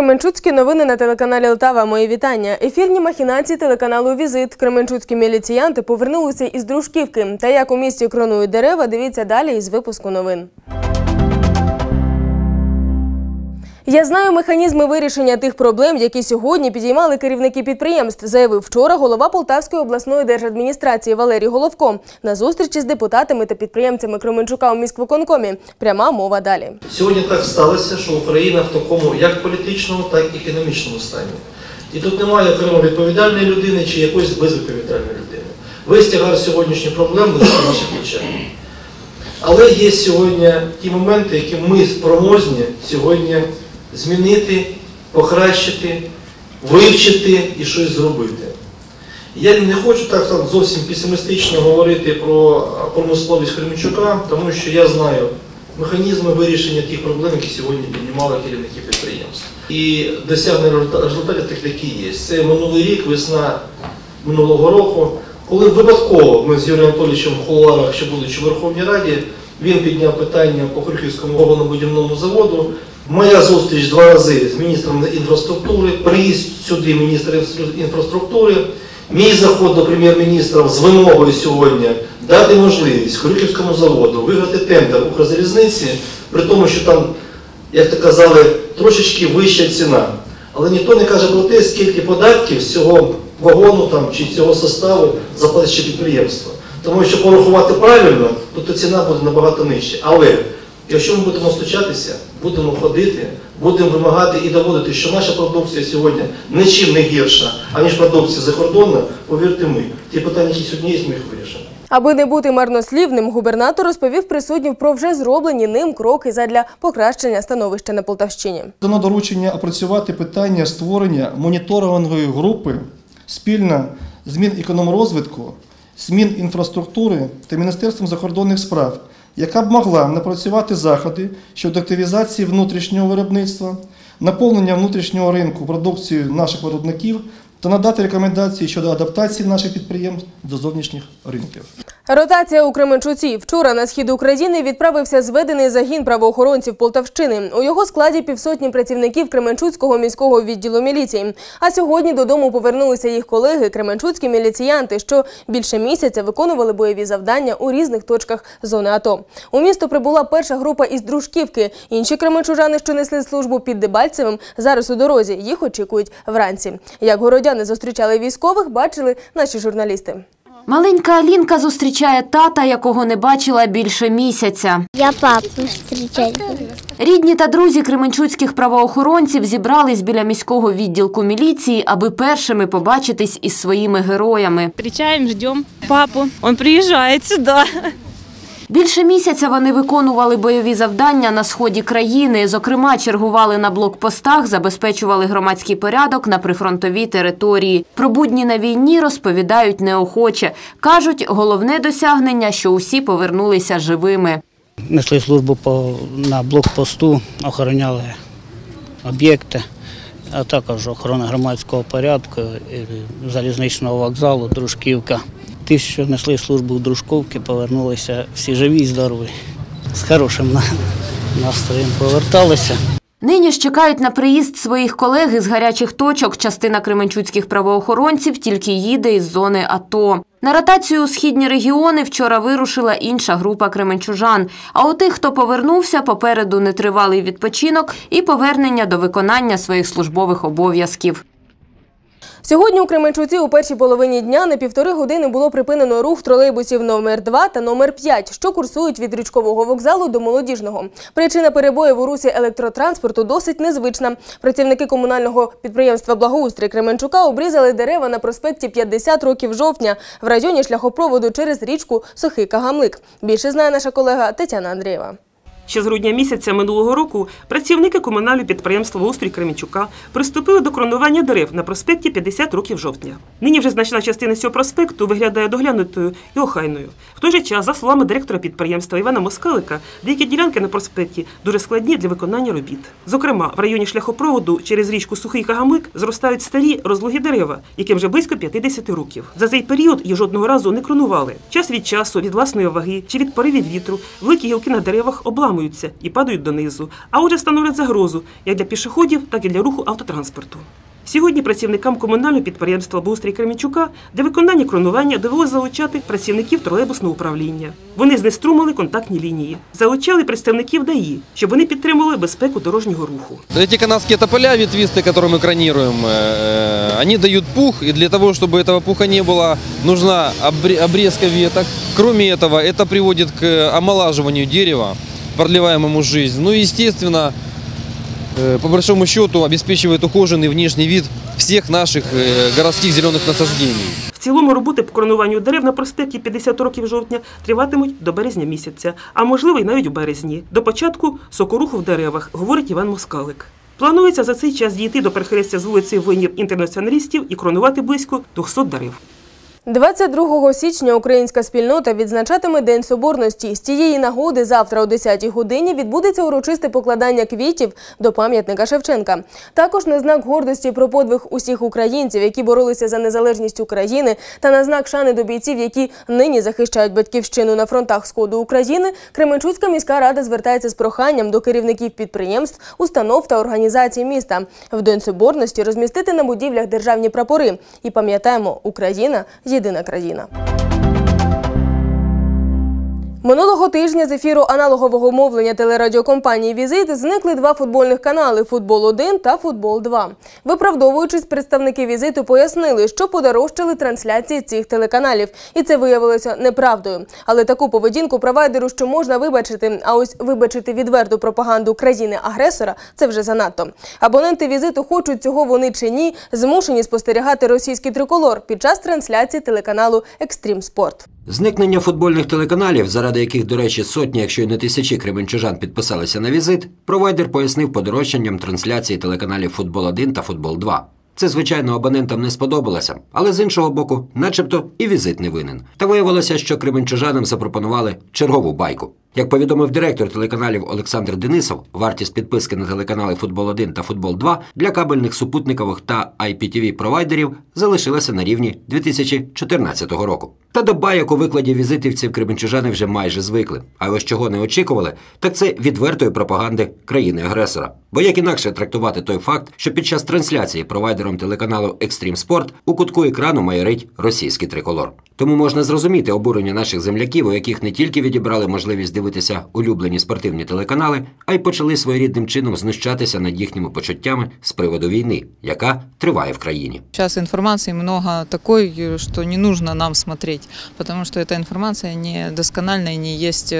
Кременчуцькі новини на телеканалі Лтава. Мої вітання. Ефірні махінації телеканалу Візит. Кременчуцькі міліціянти повернулися із дружківки. Та як у місті кронують дерева, дивіться далі із випуску новин. Я знаю механізми вирішення тих проблем, які сьогодні підіймали керівники підприємств, заявив вчора голова Полтавської обласної держадміністрації Валерій Головко на зустрічі з депутатами та підприємцями Кременчука у міськвиконкомі. Пряма мова далі. Сьогодні так сталося, що Україна в такому як політичному, так і економічному стані. І тут немає окремо відповідальної людини чи якоїсь безвідповідальної людини. Весь тягар сьогоднішніх проблем лише на наших плечах. Але є сьогодні ті моменти, які ми спроможні сьогодні змінити, покращити, вивчити і щось зробити. Я не хочу так зовсім песимістично говорити про промисловість Кременчука, тому що я знаю механізми вирішення тих проблем, які сьогодні піднімали керівники підприємств. І досягнення результатів так які є. Це минулий рік, весна минулого року, коли випадково ми з Юрієм Анатолійовичем в кулуарах, ще будучи в Верховній Раді, він підняв питання по Крюківському вагонобудівному заводу. Моя зустріч два рази з міністром інфраструктури, приїзд сюди міністр інфраструктури, мій заход до прем'єр-міністра з вимогою сьогодні дати можливість Крюківському заводу виграти тендер Укрзалізниці, при тому, що там, як то казали, трошечки вища ціна. Але ніхто не каже про те, скільки податків з цього вагону там, чи цього составу заплатить ще підприємство. Тому що порахувати правильно, то, то ціна буде набагато нижча. Але якщо ми будемо стучатися, будемо ходити, будемо вимагати і доводити, що наша продукція сьогодні нічим не гірша, аніж продукція закордонна, повірте ми, ті питання, які сьогодні є, ми їх вирішимо. Аби не бути марнослівним, губернатор розповів присутнім про вже зроблені ним кроки задля покращення становища на Полтавщині. Дано доручення опрацювати питання створення моніторингової групи спільно з Мінекономрозвитку, з Мінінфраструктури та Міністерством закордонних справ, яка б могла напрацювати заходи щодо активізації внутрішнього виробництва, наповнення внутрішнього ринку продукцією наших виробників та надати рекомендації щодо адаптації наших підприємств до зовнішніх ринків. Ротація у Кременчуці. Вчора на схід України відправився зведений загін правоохоронців Полтавщини. У його складі півсотні працівників Кременчуцького міського відділу міліції. А сьогодні додому повернулися їх колеги, кременчуцькі міліціянти, що більше місяця виконували бойові завдання у різних точках зони АТО. У місто прибула перша група із Дружківки. Інші кременчужани, що несли службу під Дебальцевим, зараз у дорозі. Їх очікують вранці. Як городяни зустрічали військових, бачили наші журналісти. Маленька Алінка зустрічає тата, якого не бачила більше місяця. Я папу буду. Рідні та друзі кременчуцьких правоохоронців зібрались біля міського відділку міліції, аби першими побачитись із своїми героями. Встречаем, ждем папу. Он приезжает сюда. Більше місяця вони виконували бойові завдання на сході країни. Зокрема, чергували на блокпостах, забезпечували громадський порядок на прифронтовій території. Про будні на війні розповідають неохоче. Кажуть, головне досягнення, що усі повернулися живими. несли службу на блокпосту, охороняли об'єкти, а також охорона громадського порядку, залізничного вокзалу, Дружківка. Ті, що несли службу в Дружковці, повернулися всі живі і здорові. З хорошим настроєм поверталися. Нині ж чекають на приїзд своїх колег із гарячих точок. Частина кременчуцьких правоохоронців тільки їде із зони АТО. На ротацію у східні регіони вчора вирушила інша група кременчужан. А у тих, хто повернувся, попереду нетривалий відпочинок і повернення до виконання своїх службових обов'язків. Сьогодні у Кременчуці у першій половині дня на півтори години було припинено рух тролейбусів номер 2 та номер 5, що курсують від річкового вокзалу до молодіжного. Причина перебоїв у русі електротранспорту досить незвична. Працівники комунального підприємства Благоустрій Кременчука обрізали дерева на проспекті 50 років жовтня в районі шляхопроводу через річку Сухий Кагамлик. Більше знає наша колега Тетяна Андрієва. Ще з грудня місяця минулого року працівники комунального підприємства «Устрій Кременчука приступили до кронування дерев на проспекті 50 років жовтня. Нині вже значна частина цього проспекту виглядає доглянутою і охайною. В той же час, за словами директора підприємства Івана Москалика, деякі ділянки на проспекті дуже складні для виконання робіт. Зокрема, в районі шляхопроводу через річку Сухий Кагамик зростають старі розлогі дерева, яким вже близько 50 років. За цей період їх жодного разу не кронували. Час від часу, від власної ваги чи від поривів вітру, великі гілки на деревах обламують заламуються і падають донизу, а отже становлять загрозу як для пішоходів, так і для руху автотранспорту. Сьогодні працівникам комунального підприємства «Бустрій Кременчука» для виконання кронування довелося залучати працівників тролейбусного управління. Вони знеструмили контактні лінії, залучали представників ДАІ, щоб вони підтримували безпеку дорожнього руху. Эти канадские тополя ветвистые, которые мы кранируем, э, они дают пух, и для того, чтобы этого пуха не было, нужна обре- обрезка веток. Кроме этого, это приводит к омолаживанию дерева, продлеваем ему жизнь. Ну и, естественно, э, по большому счету, обеспечивает ухоженный внешний вид всех наших э, городских зеленых насаждений. В цілому роботи по кронуванню дерев на проспекті 50 років жовтня триватимуть до березня місяця, а можливо й навіть у березні, до початку сокоруху в деревах, говорить Іван Москалик. Планується за цей час дійти до перехрестя з вулиці воїнів-інтернаціоналістів і кронувати близько 200 дерев. 22 січня українська спільнота відзначатиме День Соборності. З цієї нагоди завтра о 10-й годині відбудеться урочисте покладання квітів до пам'ятника Шевченка. Також на знак гордості про подвиг усіх українців, які боролися за незалежність України, та на знак шани до бійців, які нині захищають батьківщину на фронтах сходу України. Кременчуцька міська рада звертається з проханням до керівників підприємств, установ та організацій міста в День Соборності розмістити на будівлях державні прапори. І пам'ятаємо, Україна єдина країна. Минулого тижня з ефіру аналогового мовлення телерадіокомпанії Візит зникли два футбольних канали Футбол 1 та Футбол 2 Виправдовуючись, представники візиту пояснили, що подорожчали трансляції цих телеканалів, і це виявилося неправдою. Але таку поведінку провайдеру ще можна вибачити. А ось вибачити відверту пропаганду країни-агресора це вже занадто. Абоненти візиту хочуть цього вони чи ні, змушені спостерігати російський триколор під час трансляції телеканалу Екстрім Спорт. Зникнення футбольних телеканалів, заради яких, до речі, сотні, якщо й не тисячі кременчужан підписалися на візит, провайдер пояснив подорожчанням трансляції телеканалів Футбол 1 та Футбол 2. Це, звичайно, абонентам не сподобалося, але з іншого боку, начебто і візит не винен. Та виявилося, що кременчужанам запропонували чергову байку. Як повідомив директор телеканалів Олександр Денисов, вартість підписки на телеканали Футбол 1 та Футбол 2 для кабельних супутникових та IPTV провайдерів залишилася на рівні 2014 року. Та до байок у викладі візитівців кременчужани вже майже звикли. А ось чого не очікували, так це відвертої пропаганди країни-агресора. Бо як інакше трактувати той факт, що під час трансляції провайдером телеканалу Екстрім Спорт у кутку екрану майорить російський триколор. Тому можна зрозуміти обурення наших земляків, у яких не тільки відібрали можливість дивитися улюблені спортивні телеканали, а й почали своєрідним чином знущатися над їхніми почуттями з приводу війни, яка триває в країні. Сейчас информации много такой, что не нужно нам смотреть, потому что эта информация не доскональная, не есть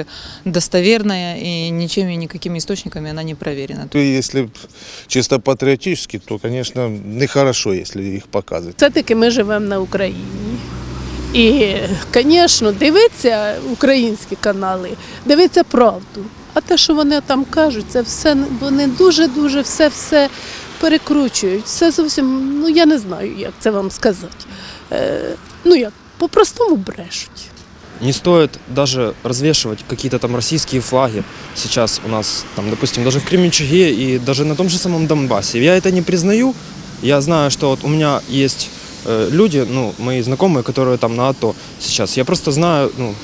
достоверная и ничем и никакими источниками она не проверена. Если чисто патриотически, то, конечно, нехорошо, если их показывать. Все-таки ми живемо на Україні. І, звісно, дивиться українські канали, дивиться правду. А те, що вони там кажуть, це все вони дуже-дуже все-все перекручують. Все зовсім, ну я не знаю, як це вам сказати. Е, ну як, по-простому брешуть. Не стоит даже развешивать какие-то там российские флаги сейчас у нас, там, допустим, даже в Кременчуге и даже на том же самом Донбассе. Я это не признаю. Я знаю, что вот у меня есть люди, ну, мои знакомые, которые там на АТО сейчас. Я просто знаю, ну,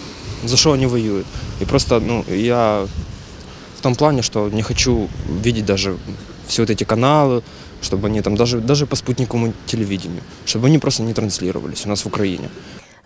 за что они воюют. И просто, ну, я в том плане, что не хочу видеть даже все вот эти каналы, чтобы они там даже, даже по спутниковому телевидению, чтобы они просто не транслировались у нас в Украине.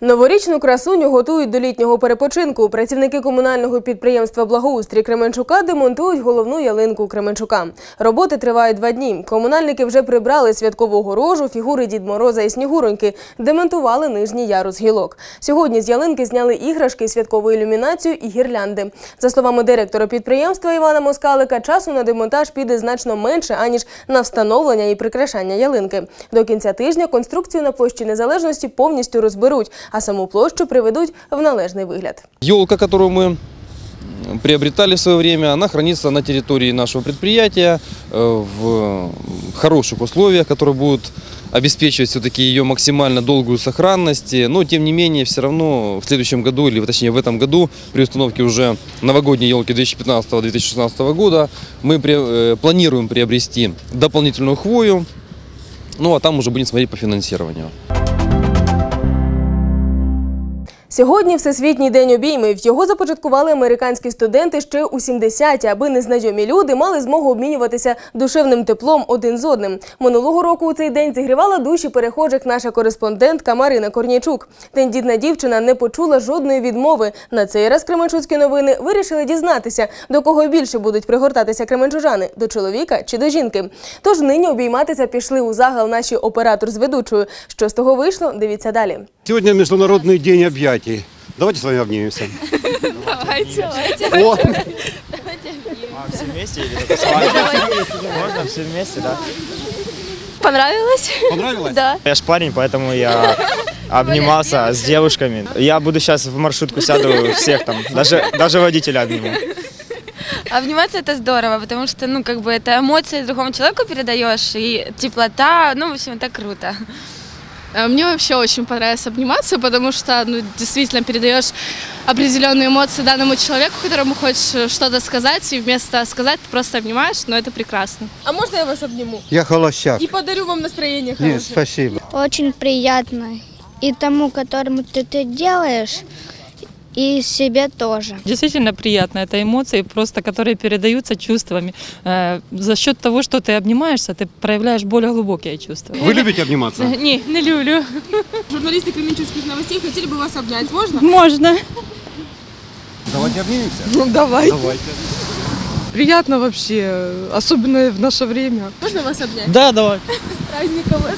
Новорічну красуню готують до літнього перепочинку. Працівники комунального підприємства Благоустрій Кременчука демонтують головну ялинку Кременчука. Роботи тривають два дні. Комунальники вже прибрали святкову горожу, фігури Дід Мороза і Снігуроньки, демонтували нижній ярус гілок. Сьогодні з ялинки зняли іграшки, святкову ілюмінацію і гірлянди. За словами директора підприємства Івана Москалика, часу на демонтаж піде значно менше аніж на встановлення і прикрашання ялинки. До кінця тижня конструкцію на площі незалежності повністю розберуть, а саму площу приведуть в належний вигляд. Елка, которую мы приобретали в свое время, она хранится на территории нашего предприятия э, в хороших условиях, которые будут обеспечивать все-таки ее максимально долгую сохранность. Но, тем не менее, все равно в следующем году, или точнее в этом году, при установке уже новогодней елки 2015-2016 года, мы пре- э, планируем приобрести дополнительную хвою, ну а там уже будем смотреть по финансированию. Сьогодні Всесвітній день обіймів. Його започаткували американські студенти ще у 70-ті, аби незнайомі люди мали змогу обмінюватися душевним теплом один з одним. Минулого року у цей день зігрівала душі перехожих наша кореспондентка Марина Корнічук. Тендітна дівчина не почула жодної відмови. На цей раз Кременчуцькі новини вирішили дізнатися, до кого більше будуть пригортатися кременчужани – до чоловіка чи до жінки. Тож нині обійматися пішли у загал наші оператор з ведучою. Що з того вийшло? Дивіться далі. Сегодня Международный день объятий. Давайте с вами обнимемся. Давайте. О, Все вместе или только с вами? Можно все вместе, да? Понравилось? Понравилось? Да. Я ж парень, поэтому я обнимался с девушками. Я буду сейчас в маршрутку сяду всех там, даже, даже водителя обниму. Обниматься это здорово, потому что, ну, как бы это эмоции другому человеку передаешь, и теплота, ну, в общем, это круто. А Мне вообще очень понравилось обниматься, потому что ну, действительно передаешь определенные эмоции данному человеку, которому хочешь э, что-то сказать, и вместо сказать ты просто обнимаешь, но это прекрасно. А можна я вас обніму? Я холостяк. І подарю вам настроєння Нет, хороше. спасибо. Очень приятно. И тому, которому ты это делаешь, и себе тоже. Действительно приятно. Это эмоции, просто которые передаются чувствами. Э, За счет того, что ты обнимаешься, ты проявляешь более глубокие чувства. Вы любите обниматься? Не, не люблю. Журналисты Кременчугских новостей хотели бы вас обнять. Можно? Можно. Давайте обнимемся. Ну, давайте. Давайте. Приятно вообще, особенно в наше время. Можно вас обнять? Да, давай. С праздником вас.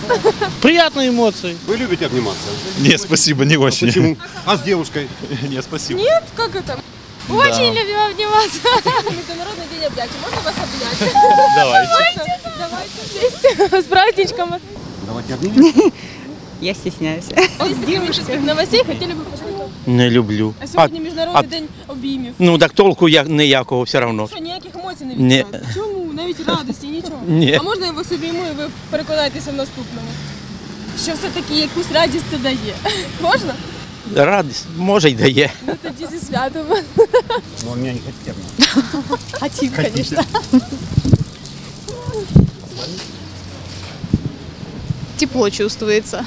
Приятные эмоции. Вы любите обниматься? Нет, спасибо, не очень. Почему? А с девушкой? Нет, спасибо. Нет? Как это? Да. Очень любим обниматься. Международный день объятий. Можно вас обнять? Давайте. Давайте. Вместе. С праздничком. Давайте обнимемся. Я стесняюсь. Из Кременчугских новостей хотели бы поговорить. Не люблю. А сьогодні Міжнародний день обіймів. Ну так толку як ніякого все одно. Що ніяких емоцій не Ні. відчуваєте? Чому? Навіть радості, нічого. Ні. А можна я вас обійму і ви переконаєтеся в наступному? Що все-таки якусь радість це дає. Можна? Радість може й дає. Ну тоді зі святом. Но он меня не хотел. Хотів, Хотите? звісно. Тепло чувствуется.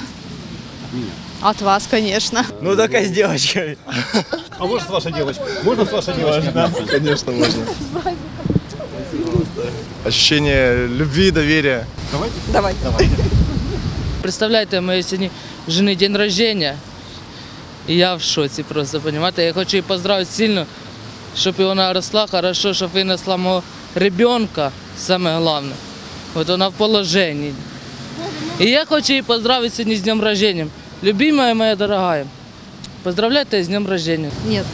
От вас, конечно. Ну только с девочкой. А можно с вашей девочкой? Можно с вашей девочкой? Можно, конечно, можно. Ощущение любви, доверия. Давайте. Давай. Давай. Представляєте, моєї сьогодні жени день рождения. І я в шоці просто, понимаете? Я хочу її поздравити сильно, щоб вона росла хорошо, щоб винесла мого ребенка, саме головне. От вона в положенні. І я хочу її поздравити сьогодні з днем рождения. Любимая моя дорогая, поздравляйте з днем рождения. Нет.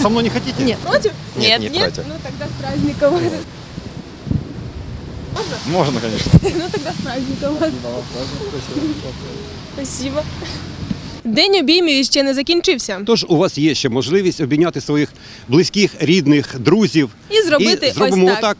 Со мной не хотите? Нет. Против? Нет, не против. Ну тогда с праздником вас. Можно, конечно. Ну тогда с праздником. Спасибо. День обіймів ще не закінчився. Тож у вас є ще можливість обійняти своїх близьких, рідних, друзів. І зробити ось зробимо так. отак.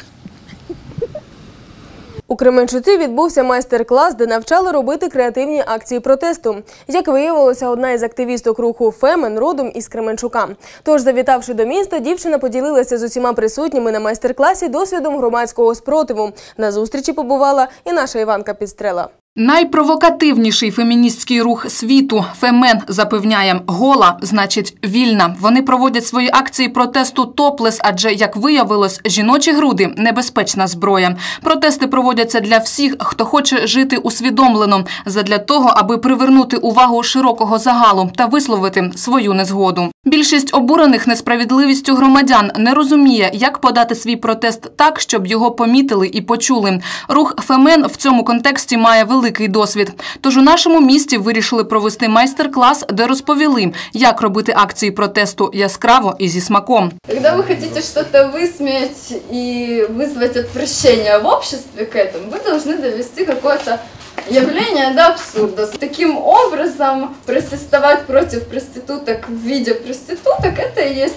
У Кременчуці відбувся майстер-клас, де навчали робити креативні акції протесту. Як виявилося, одна із активісток руху Фемен родом із Кременчука. Тож, завітавши до міста, дівчина поділилася з усіма присутніми на майстер-класі досвідом громадського спротиву. На зустрічі побувала і наша Іванка Підстрела. Найпровокативніший феміністський рух світу Фемен запевняє, гола значить вільна. Вони проводять свої акції протесту топлес, адже як виявилось, жіночі груди небезпечна зброя. Протести проводяться для всіх, хто хоче жити усвідомлено, задля того, аби привернути увагу широкого загалу та висловити свою незгоду. Більшість обурених несправедливістю громадян не розуміє, як подати свій протест так, щоб його помітили і почули. Рух Фемен в цьому контексті має великий досвід. Тож у нашому місті вирішили провести майстер-клас, де розповіли, як робити акції протесту яскраво і зі смаком. Когда вы хотите что-то высмеять и вызвать отвращение в обществе к этому, вы должны довести какое-то явление до абсурда. Таким образом, протестовать против проституток в виде проституток, это и есть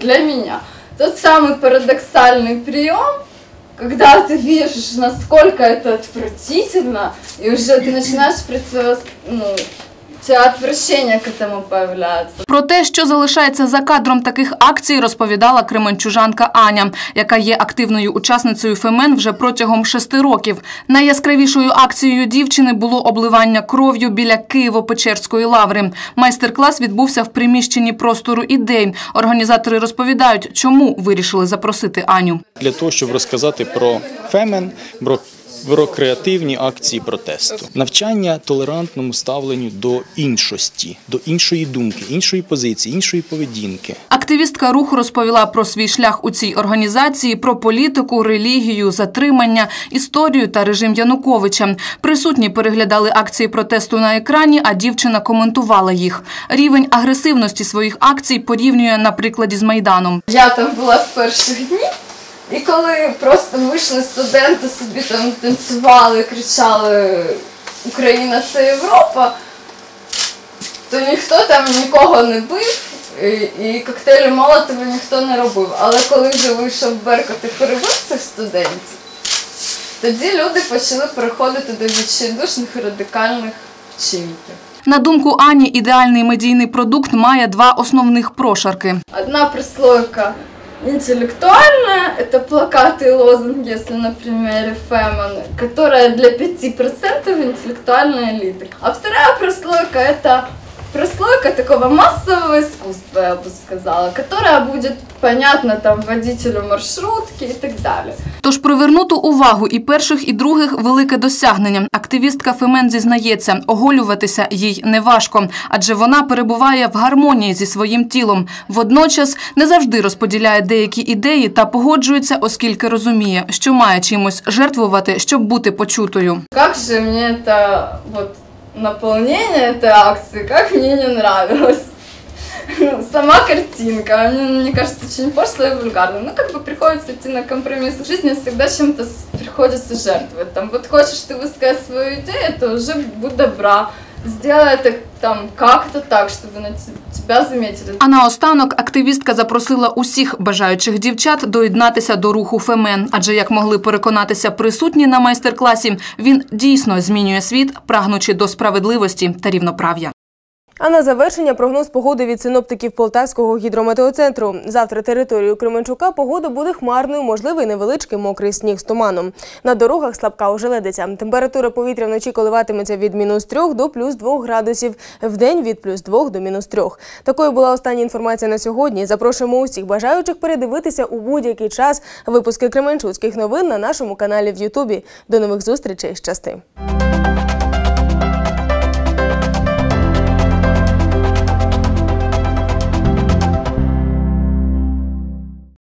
для меня тот самый парадоксальный прием, когда ты видишь, насколько это отвратительно, и уже ты начинаешь противос- ну, у тебя отвращение к этому появляется. Про те, що залишається за кадром таких акцій, розповідала кременчужанка Аня, яка є активною учасницею Фемен вже протягом шести років. Найяскравішою акцією дівчини було обливання кров'ю біля Києво-Печерської лаври. Майстер-клас відбувся в приміщенні простору ідей. Організатори розповідають, чому вирішили запросити Аню. для того, щоб розказати про фемен, про, про креативні акції протесту, навчання толерантному ставленню до іншості, до іншої думки, іншої позиції, іншої поведінки. Активістка руху розповіла про свій шлях у цій організації, про політику, релігію, затримання, історію та режим Януковича. Присутні переглядали акції протесту на екрані, а дівчина коментувала їх. Рівень агресивності своїх акцій порівнює на прикладі з Майданом. Я там була з перших днів, і коли просто вийшли студенти, собі там танцювали, кричали Україна це Європа, то ніхто там нікого не бив, і, і коктейлі Молотова ніхто не робив. Але коли вже вийшов Беркут і перебив цих студентів, тоді люди почали переходити до відчайдушних радикальних чинників. На думку Ані, ідеальний медійний продукт має два основних прошарки. Одна прослойка интеллектуальная, это плакаты и лозунги, если на примере Фэмон, которая для 5% интеллектуальной элиты. А вторая прослойка это прослойка такого массового искусства, я бы сказала, которая будет понятна там водителю маршрутки и так далее. Тож привернути увагу і перших, і других велике досягнення. Активістка Фемен зізнається, оголюватися їй неважко, адже вона перебуває в гармонії зі своїм тілом. Водночас не завжди розподіляє деякі ідеї та погоджується, оскільки розуміє, що має чимось жертвувати, щоб бути почутою. Как же мне это вот наполнение этой акции, как мне не нравилось. Ну, Сама картинка, мне, мне кажется, очень пошлая и вульгарная. Ну, как бы приходится идти на компромисс. В жизни всегда чем-то приходится жертвовать. Там, вот хочешь ты высказать свою идею, то уже будь добра. Сделай это там как-то так, чтобы на те- тебя заметили. А наостанок активістка запросила усіх бажаючих дівчат доєднатися до руху Фемен, адже як могли переконатися присутні на майстер-класі, він дійсно змінює світ, прагнучи до справедливості та рівноправ'я. А на завершення прогноз погоди від синоптиків Полтавського гідрометеоцентру. Завтра територію Кременчука погода буде хмарною, можливий невеличкий мокрий сніг з туманом. На дорогах слабка ожеледиця. Температура повітря вночі коливатиметься від мінус 3 до плюс 2 градусів, вдень від плюс 2 до мінус 3. Такою була остання інформація на сьогодні. Запрошуємо усіх бажаючих передивитися у будь-який час випуски Кременчуцьких новин на нашому каналі в Ютубі. До нових зустрічей. Щасти!